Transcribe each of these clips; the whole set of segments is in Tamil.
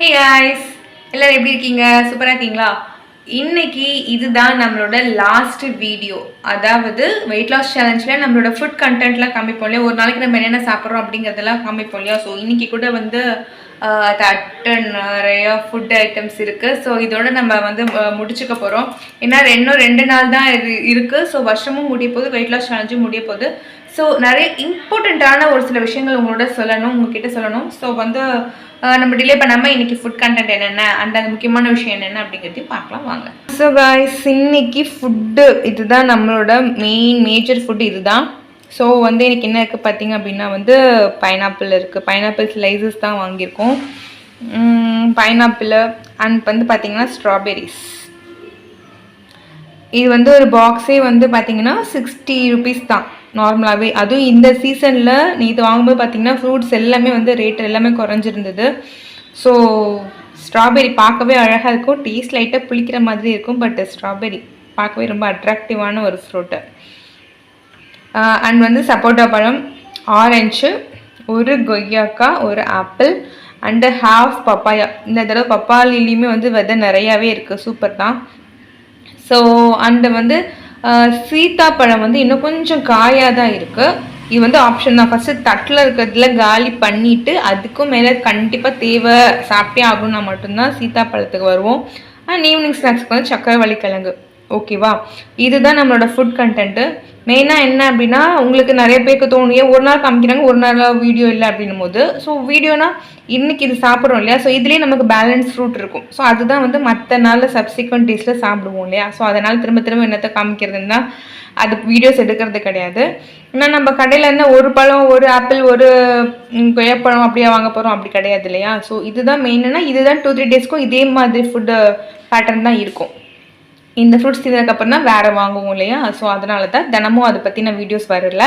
ஹே காய்ஸ் எல்லோரும் எப்படி இருக்கீங்க? சூப்பராக இருக்கீங்களா? இன்னைக்கு இதுதான் நம்மளோட லாஸ்ட் வீடியோ அதாவது வெயிட் லாஸ் சேலஞ்சில் நம்மளோட ஃபுட் கண்டென்ட்லாம் காமிப்போம் இல்லையா? ஒரு நாளைக்கு நம்ம என்னென்ன சாப்பிட்றோம் அப்படிங்கிறதெல்லாம் காமிப்போம் இல்லையா? ஸோ இன்றைக்கி கூட வந்து ஆஹ், நிறையா ஃபுட் ஐட்டம்ஸ் இருக்குது ஸோ இதோட நம்ம வந்து முடிச்சுக்க போகிறோம் ஏன்னா இன்னும் ரெண்டு நாள் தான் இது இருக்குது ஸோ வருஷமும் முடிய போகுது வெயிட் லாஸ் சேலஞ்சும் முடிய போகுது. ஸோ நிறைய இம்பார்ட்டண்ட்டான ஒரு சில விஷயங்கள் உங்களோட சொல்லணும் உங்ககிட்ட சொல்லணும். ஸோ வந்து நம்ம டிலே பண்ணாமல் இன்னைக்கு ஃபுட் கண்டென்ட் என்னென்ன அந்த அந்த முக்கியமான விஷயம் என்னென்ன அப்படிங்கிறதையும் பார்க்கலாம் வாங்க. ஸோ காய்ஸ் இன்னைக்கு ஃபுட்டு இதுதான் நம்மளோட மெயின் மேஜர் ஃபுட் இதுதான். ஸோ வந்து எனக்கு என்ன இருக்குது பார்த்தீங்க அப்படின்னா வந்து பைனாப்பிள் இருக்குது பைனாப்பிள் ஸ்லைசஸ் தான் வாங்கியிருக்கோம். பைனாப்பிள் அண்ட் வந்து பார்த்தீங்கன்னா ஸ்ட்ராபெரிஸ் இது வந்து ஒரு பாக்ஸே வந்து பார்த்தீங்கன்னா சிக்ஸ்டி ருபீஸ் தான் நார்மலாகவே அதுவும் இந்த சீசனில் நீ இது வாங்கும்போது பார்த்தீங்கன்னா ஃப்ரூட்ஸ் எல்லாமே வந்து ரேட் எல்லாமே குறைஞ்சிருந்தது. ஸோ ஸ்ட்ராபெரி பார்க்கவே அழகாக இருக்கும் டேஸ்ட் லைட்டாக புளிக்கிற மாதிரி இருக்கும் பட் ஸ்ட்ராபெரி பார்க்கவே ரொம்ப அட்ராக்டிவான ஒரு ஃப்ரூட்டு அண்ட் வந்து சப்போட்டா பழம் ஆரஞ்சு ஒரு கொய்யாக்காய் ஒரு ஆப்பிள் அண்டு ஹாஃப் பப்பாயா இந்த தடவை பப்பாளிலையுமே வந்து விதை நிறையாவே இருக்குது சூப்பர் தான். ஸோ அந்த வந்து சீத்தாப்பழம் வந்து இன்னும் கொஞ்சம் காயாக தான் இருக்குது இது வந்து ஆப்ஷன் தான். ஃபஸ்ட்டு தட்டில் இருக்கிறதுல காலி பண்ணிவிட்டு அதுக்கும் மேலே கண்டிப்பாக தேவை சாப்பிட்டே ஆகணும்னா மட்டும்தான் சீத்தாப்பழத்துக்கு வருவோம். அண்ட் ஈவினிங் ஸ்நாக்ஸ்க்கு வந்து சக்கரை கிழங்கு. ஓகேவா இதுதான் நம்மளோட ஃபுட் கண்டென்ட்டு மெயினாக என்ன அப்படின்னா உங்களுக்கு நிறைய பேருக்கு தோணும் ஏன் ஒரு நாள் காமிக்கிறாங்க ஒரு நாள் வீடியோ இல்லை அப்படின்னும் போது ஸோ வீடியோனா இன்னைக்கு இது சாப்பிட்றோம் இல்லையா? ஸோ இதுலேயே நமக்கு பேலன்ஸ் ஃப்ரூட் இருக்கும். ஸோ அதுதான் வந்து மற்ற நாளில் சப்சிக்வெண்ட் டேஸில் சாப்பிடுவோம் இல்லையா? ஸோ அதனால் திரும்ப திரும்ப என்னத்தை காமிக்கிறதுன்னா அது வீடியோஸ் எடுக்கிறது கிடையாது. ஏன்னா நம்ம கடையில் என்ன ஒரு பழம் ஒரு ஆப்பிள் ஒரு கொய்யாப்பழம் அப்படியே வாங்க போகிறோம் அப்படி கிடையாது இல்லையா? ஸோ இதுதான் மெயின்னா இதுதான் டூ த்ரீ டேஸ்க்கும் இதே மாதிரி ஃபுட்டு பேட்டர்ன் தான் இருக்கும். இந்த ஃப்ரூட்ஸ் தீர்ந்ததுக்கப்புறம் தான் வேறு வாங்குவோம் இல்லையா? ஸோ அதனால தான் தினமும் அதை பற்றின வீடியோஸ் வரல.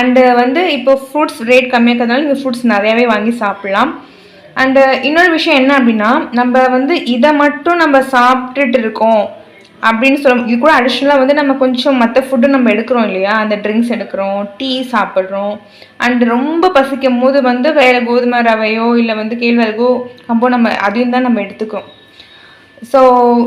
அண்டு வந்து இப்போ ஃப்ரூட்ஸ் ரேட் கம்மியாக இருக்கிறதுனால நீங்கள் ஃப்ரூட்ஸ் நிறையாவே வாங்கி சாப்பிட்லாம். அண்டு இன்னொரு விஷயம் என்ன அப்படின்னா நம்ம வந்து இதை மட்டும் நம்ம சாப்பிட்டுட்டு இருக்கோம் அப்படின்னு சொல்ல இது கூட அடிஷ்னலாக வந்து நம்ம கொஞ்சம் மற்ற ஃபுட்டு நம்ம எடுக்கிறோம் இல்லையா? அந்த ட்ரிங்க்ஸ் எடுக்கிறோம் டீ சாப்பிட்றோம். அண்ட் ரொம்ப பசிக்கும் போது வந்து வேறு கோதுமை ரவையோ இல்லை வந்து கேழ்வரகோ கம்போ நம்ம அதையும் தான் நம்ம எடுத்துக்கிறோம். ஸோ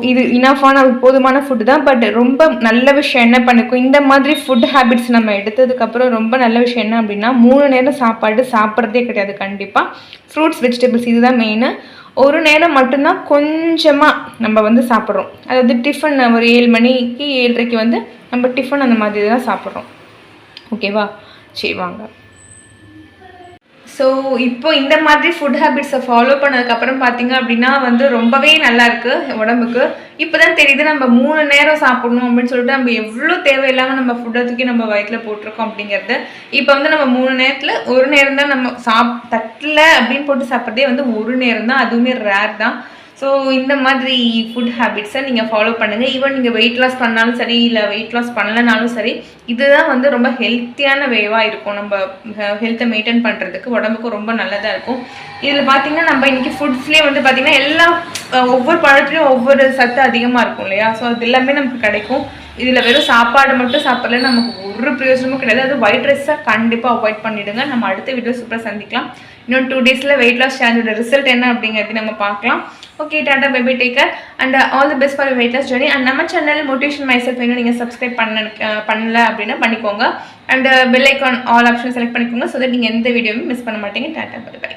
இது இனஃபான போதுமான ஃபுட்டு தான் பட் ரொம்ப நல்ல விஷயம் என்ன பண்ணிக்கும் இந்த மாதிரி ஃபுட் ஹேபிட்ஸ் நம்ம எடுத்ததுக்கப்புறம் ரொம்ப நல்ல விஷயம் என்ன அப்படின்னா மூணு நேரம் சாப்பாடு சாப்பிட்றதே கிடையாது கண்டிப்பாக ஃப்ரூட்ஸ் வெஜிடபிள்ஸ் இதுதான் மெயினு ஒரு நேரம் மட்டும்தான் கொஞ்சமாக நம்ம வந்து சாப்பிட்றோம். அதாவது டிஃபன் ஒரு ஏழு மணிக்கு ஏழரைக்கு வந்து நம்ம டிஃபன் அந்த மாதிரி தான் சாப்பிட்றோம் ஓகேவா சரி வாங்க. ஸோ இப்போ இந்த மாதிரி ஃபுட் ஹேபிட்ஸை ஃபாலோ பண்ணதுக்கப்புறம் பார்த்தீங்க அப்படின்னா வந்து ரொம்பவே நல்லா இருக்குது உடம்புக்கு. இப்போ தான் தெரியுது நம்ம மூணு நேரம் சாப்பிடணும் அப்படின்னு சொல்லிட்டு நம்ம எவ்வளோ தேவையில்லாமல் நம்ம ஃபுட்டை தூக்கி நம்ம வயிற்றுல போட்டிருக்கோம் அப்படிங்கிறது. இப்போ வந்து நம்ம மூணு நேரத்தில் ஒரு நேரம் தான் நம்ம சாப் தட்டில் அப்படின்னு போட்டு சாப்பிட்றதே வந்து ஒரு நேரம் தான் அதுவுமே ரேர் தான். ஸோ இந்த மாதிரி ஃபுட் ஹேபிட்ஸை நீங்கள் ஃபாலோ பண்ணுங்கள் ஈவன் நீங்கள் வெயிட் லாஸ் பண்ணாலும் சரி இல்லை வெயிட் லாஸ் பண்ணலனாலும் சரி இதுதான் வந்து ரொம்ப ஹெல்த்தியான வேவாக இருக்கும். நம்ம ஹெல்த்தை மெயின்டைன் பண்ணுறதுக்கு உடம்புக்கு ரொம்ப நல்லதாக இருக்கும். இதில் பார்த்தீங்கன்னா நம்ம இன்றைக்கி ஃபுட்ஸ்லேயே வந்து பார்த்திங்கன்னா எல்லா ஒவ்வொரு பழத்துலேயும் ஒவ்வொரு சத்து அதிகமாக இருக்கும் இல்லையா? ஸோ அது எல்லாமே நமக்கு கிடைக்கும். இதில் வெறும் சாப்பாடு மட்டும் சாப்பிட்ல நமக்கு ஒரு பிரயோஜனமும் கிடையாது. அது ஒயிட் ரைஸை கண்டிப்பாக அவாய்ட் பண்ணிவிடுங்க நம்ம அடுத்த வீடியோ சூப்பராக சந்திக்கலாம். இன்னும் டூ டேஸில் வெயிட் லாஸ் சேனலோட ரிசல்ட் என்ன அப்படிங்கிறது நம்ம பார்க்கலாம். Okay tata baby take care and all the best for weight loss journey and நம்ம சேனல் மோட்டிவேஷன் மைசெல்ஃப் இன்னும் நீங்கள் சப்ஸ்கிரைப் பண்ண பண்ணல அப்படின்னா பண்ணிக்கோங்க. And bell icon all option select பண்ணிக்கோங்க. ஸோ தட் நீங்கள் எந்த வீடியோவும் மிஸ் பண்ண மாட்டீங்க. Tata bye by